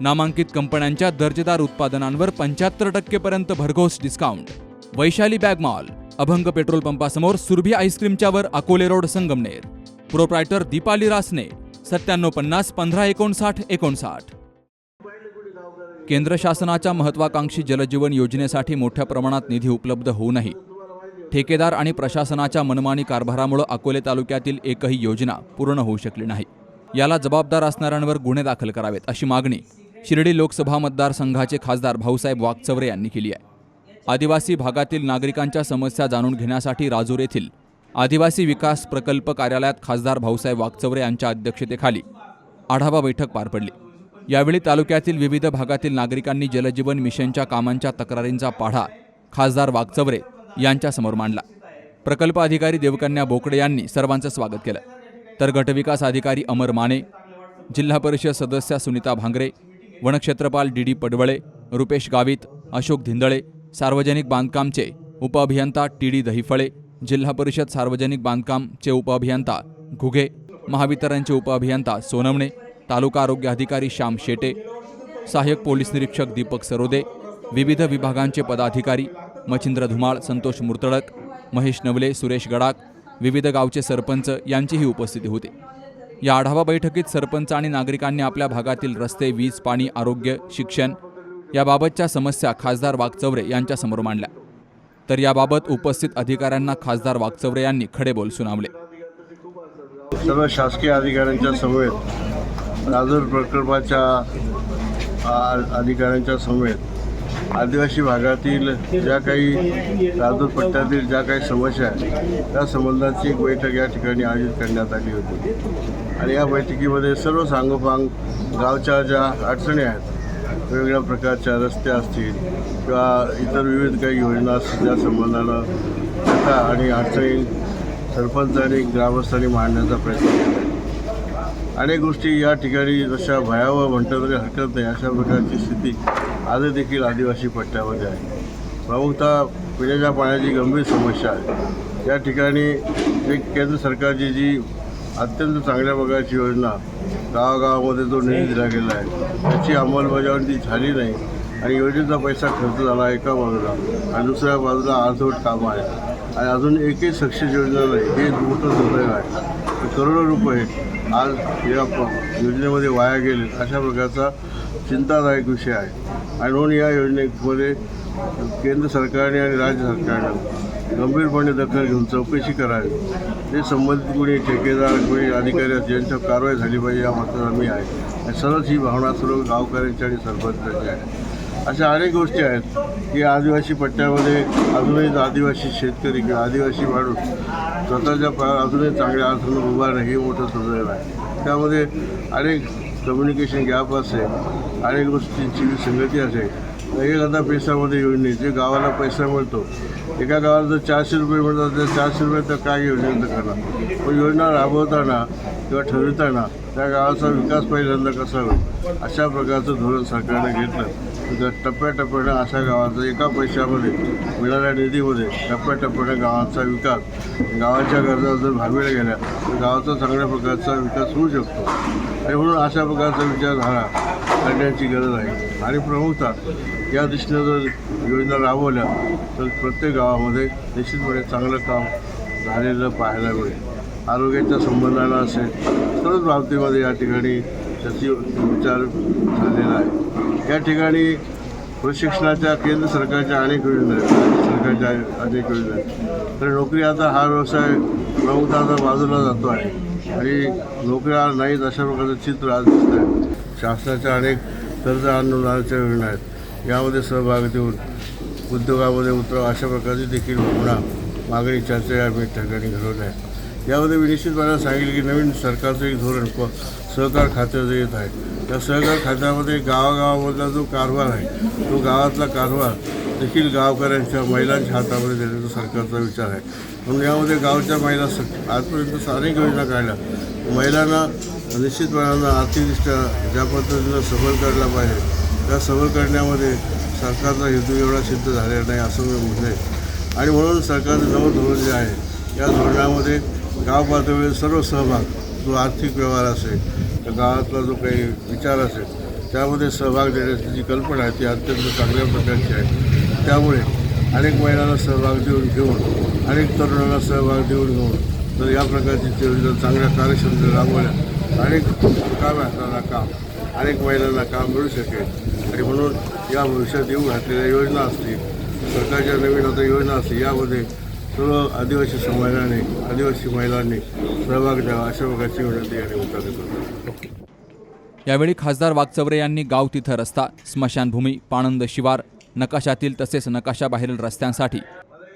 नामांकित कंपन्यांच्या दर्जेदार उत्पादनांवर पंच्याहत्तर टक्केपर्यंत भरघोस discount Vaishali bag mall Abhang petrol पंपासमोर Surabhi आईस्क्रीमच्यावर अकोले रोड संगमनेर. प्रोप्रायटर दीपाली रासने सत्त्याण्णव पन्नास पंधरा एकोणसाठ एकोणसाठ. केंद्र शासनाच्या महत्वाकांक्षी जलजीवन योजनेसाठी मोठ्या प्रमाणात निधी उपलब्ध होऊनही ठेकेदार आणि प्रशासनाच्या मनमानी कारभारामुळे अकोले तालुक्यातील एकही योजना पूर्ण होऊ शकली नाही. याला जबाबदार असणाऱ्यांवर गुन्हे दाखल करावेत अशी मागणी शिर्डी लोकसभा मतदारसंघाचे खासदार भाऊसाहेब वागचवरे यांनी केली आहे. आदिवासी भागातील नागरिकांच्या समस्या जाणून घेण्यासाठी राजूर येथील आदिवासी विकास प्रकल्प कार्यालयात खासदार भाऊसाहेब वागचवरे यांच्या अध्यक्षतेखाली आढावा बैठक पार पडली. यावेळी तालुक्यातील विविध भागातील नागरिकांनी जलजीवन मिशनच्या कामांच्या तक्रारींचा पाढा खासदार वागचवरे यांच्यासमोर मांडला. प्रकल्प अधिकारी देवकन्या बोकडे यांनी सर्वांचं स्वागत केलं. तर गटविकास अधिकारी अमर माने जिल्हा परिषद सदस्या सुनीता भांगरे वनक्षेत्रपाल डी डी पडवळे रुपेश गावित अशोक धिंदळे सार्वजनिक बांधकामचे उपअभियंता टी डी दहिफळे जिल्हा परिषद सार्वजनिक बांधकामचे उपअभियंता घुगे महावितरणचे उपअभियंता सोनवणे तालुका आरोग्य अधिकारी श्याम शेटे सहाय्यक पोलीस निरीक्षक दीपक सरोदे विविध विभागांचे पदाधिकारी मच्छिंद्र धुमाळ संतोष मुर्तडक महेश नवले सुरेश गडाक विविध गावचे सरपंच यांचीही उपस्थिती होती. या आढावा बैठकीत सरपंच आणि नागरिकांनी आपल्या भागातील रस्ते वीज पाणी आरोग्य शिक्षण याबाबतच्या समस्या खासदार वागचौरे यांच्यासमोर मांडल्या. तर याबाबत उपस्थित अधिकाऱ्यांना खासदार वागचौरे यांनी खडे बोल सुनावले. सर्व शासकीय अधिकाऱ्यांच्या समवेत राजूर प्रकल्पाच्या अधिकाऱ्यांच्या समवेत आदिवासी भागातील ज्या काही राजूर पट्ट्यातील ज्या काही समस्या आहेत त्या संबंधाची एक बैठक या ठिकाणी आयोजित करण्यात आली होती. आणि या बैठकीमध्ये सर्व सांगोपांग गावच्या ज्या अडचणी आहेत वेगवेगळ्या प्रकारच्या रस्ते असतील किंवा इतर विविध काही योजना असतील त्या संबंधानं आणि अडचणी सरपंच आणि ग्रामस्थांनी मांडण्याचा प्रयत्न केला. अनेक गोष्टी या ठिकाणी जशा भयावह म्हटलं तरी हरकत नाही अशा प्रकारची स्थिती आज देखील आदिवासी पट्ट्यामध्ये आहे. प्रमुखतः पिण्याच्या पाण्याची गंभीर समस्या आहे. या ठिकाणी एक केंद्र सरकारची जी अत्यंत चांगल्या प्रकारची योजना गावागावामध्ये जो निधी दिला गेला आहे. त्याची अंमलबजावणी झाली नाही आणि योजनेचा पैसा खर्च झाला एका बाजूला आणि दुसऱ्या बाजूला अर्धवट कामं आहेत. आणि अजून एकही सक्सेस योजना नाही हे मोठं दुर्दैव आहे. करोडो रुपये आज या योजनेमध्ये वाया गेले अशा प्रकारचा चिंतादायक विषय आहे. आणि म्हणून या योजनेमध्ये केंद्र सरकारने आणि राज्य सरकारने गंभीरपणे दखल घेऊन चौकशी करावी. ते संबंधित कोणी ठेकेदार कोणी अधिकारी असतील यांच्यावर कारवाई झाली पाहिजे या मताचा मी आहे. आणि सरळ ही भावना सर्व गावकऱ्यांची आणि सरपंचांची आहे. अशा अनेक गोष्टी आहेत की आदिवासी पट्ट्यामध्ये अजूनही आदिवासी शेतकरी किंवा आदिवासी माणूस स्वतःच्या पायावर अजूनही चांगल्या अर्थानं उभा नाही हे मोठं सुदैव आहे. त्यामध्ये अनेक कम्युनिकेशन गॅप असेल अनेक गोष्टींची विसंगती असेल एक पैशामध्ये योजने जे गावाला पैसा मिळतो एका गावाला जर चारशे रुपये मिळतात तर चारशे रुपये तर काय योजनेचं करणार पण योजना राबवताना किंवा ठरविताना त्या गावाचा विकास पहिल्यांदा कसा होईल? अशा प्रकारचं धोरण सरकारने घेतलं. तर टप्प्याटप्प्यानं अशा गावाचा एका पैशामध्ये मिळाल्या निधीमध्ये टप्प्याटप्प्याने गावाचा विकास गावाच्या गरजा जर भागविल्या गेल्या तर गावाचा चांगल्या प्रकारचा विकास होऊ शकतो. आणि म्हणून अशा प्रकारचा विचारधारा करण्याची गरज आहे. आणि प्रमुखता या दृष्टीनं जर योजना राबवल्या तर प्रत्येक गावामध्ये निश्चितपणे चांगलं काम झालेलं पाहायला मिळेल. आरोग्याच्या संबंधाला असेल सर्वच बाबतीमध्ये या ठिकाणी त्याची विचार झालेला आहे. या ठिकाणी प्रशिक्षणाच्या केंद्र सरकारच्या अनेक योजना आहेत. राज्य सरकारच्या अनेक योजना आहेत. तर नोकरी आता हा व्यवसाय प्रमुख आता बाजूला जातो आहे. आणि नोकऱ्या नाहीत अशा प्रकारचं चित्र आज दिसत आहे शासनाच्या अनेक कर्ज अनुदानाच्या योजना आहेत. यामध्ये सहभाग देऊन उद्योगामध्ये उतराव अशा प्रकारची देखील भावना मागणी चर्चा या ठिकाणी घडवल्या आहेत. यामध्ये मी निश्चितपणे सांगेल की नवीन सरकारचं एक धोरण प सहकार खात्याचं येत आहे. त्या सहकार खात्यामध्ये गावागावामधला जो कारभार आहे तो गावातला कारभार देखील गावकऱ्यांच्या महिलांच्या हातामध्ये देण्याचा सरकारचा विचार आहे. म्हणून यामध्ये गावच्या महिला स आजपर्यंत अनेक योजना काढल्या. महिलांना निश्चितपणानं आर्थिकदृष्ट्या ज्या पद्धतीनं सबल करायला पाहिजे त्या सबल करण्यामध्ये सरकारचा हेतू एवढा सिद्ध झालेला नाही असं मी म्हणेन आणि म्हणून सरकारचं नवं धोरण जे आहे या धोरणामध्ये गाव पातळीवर सर्व सहभाग जो आर्थिक व्यवहार असेल तर गावातला जो काही विचार असेल त्यामध्ये सहभाग देण्याची जी कल्पना आहे ती अत्यंत चांगल्या प्रकारची आहे. त्यामुळे अनेक महिलांना सहभाग देऊन घेऊन अनेक तरुणांना सहभाग देऊन घेऊन तर या प्रकारची योजना चांगल्या कार्यक्षमतेने राबवल्या. अनेक काम असणारा काम अनेक महिलांना काम मिळू शकेल. आणि म्हणून या भविष्यात येऊ घातलेल्या योजना असतील सरकारच्या नवीन आता योजना असतील यामध्ये सर्व आदिवासी समाजाने आदिवासी महिलांनी सहभाग द्यावा अशा प्रकारची विनंती आणि उत्तर करतो यावेळी खासदार वागचवरे यांनी गाव तिथं रस्ता स्मशानभूमी पाणंद शिवार नकाशातील तसेच नकाशाबाहेरील रस्त्यांसाठी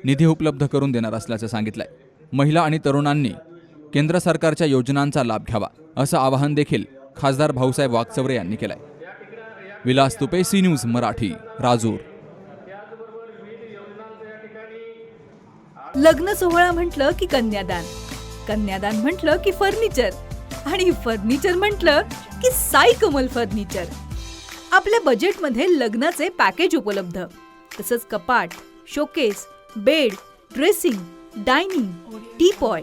निधी उपलब्ध करून देणार असल्याचं सांगितलंय. महिला आणि तरुणांनी केंद्र सरकारच्या योजनांचा लाभ घ्यावा असं आवाहन देखील खासदार भाऊसाहेब वागचौरे यांनी केलंय. Vilas Tupe C News Marathi Rajur. लग्न सोहळा म्हटलं की कन्यादान कन्यादान म्हटलं की फर्निचर आणि फर्निचर म्हटलं की साई कमल फर्निचर. आपल्या बजेटमध्ये लग्नाचे पॅकेज उपलब्ध तसंच कपाट showcase bed dressing dining teapoy